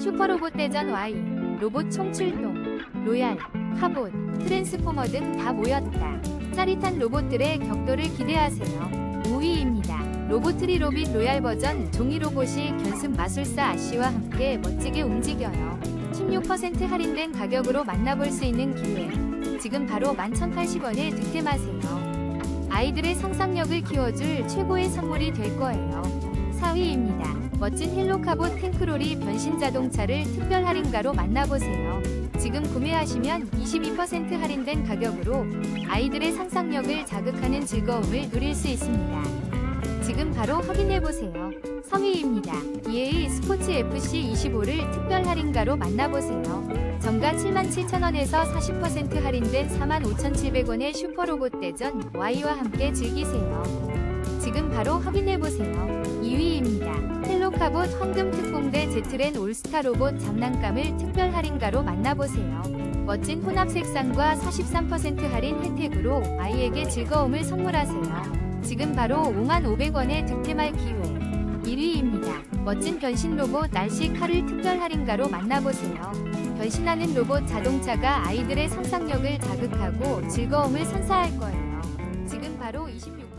슈퍼로봇 대전 Y, 로봇 총출동, 로얄, 카봇, 트랜스포머 등 다 모였다. 짜릿한 로봇들의 격돌을 기대하세요. 5위입니다. 로보트리 로빗 로얄 버전 종이 로봇이 견습 마술사 아씨와 함께 멋지게 움직여요. 16% 할인된 가격으로 만나볼 수 있는 기회. 지금 바로 11,080원에 득템하세요. 아이들의 상상력을 키워줄 최고의 선물이 될 거예요. 4위입니다. 멋진 헬로카봇 탱크롤이 변신 자동차를 특별 할인가로 만나보세요. 지금 구매하시면 22% 할인된 가격으로 아이들의 상상력을 자극하는 즐거움을 누릴 수 있습니다. 지금 바로 확인해보세요. 3위입니다. EA 스포츠 FC 25를 특별 할인가로 만나보세요. 정가 77,000원에서 40% 할인된 45,700원의 슈퍼로봇 대전 Y와 함께 즐기세요. 지금 바로 확인해보세요. 2위입니다. 텔로카봇 황금 특공대 제트렌 올스타 로봇 장난감을 특별 할인가로 만나보세요. 멋진 혼합 색상과 43% 할인 혜택으로 아이에게 즐거움을 선물하세요. 지금 바로 55,500원에 득템할 기회. 1위입니다. 멋진 변신 로봇 날씨 칼을 특별 할인가로 만나보세요. 변신하는 로봇 자동차가 아이들의 상상력을 자극하고 즐거움을 선사할 거예요. 지금 바로 26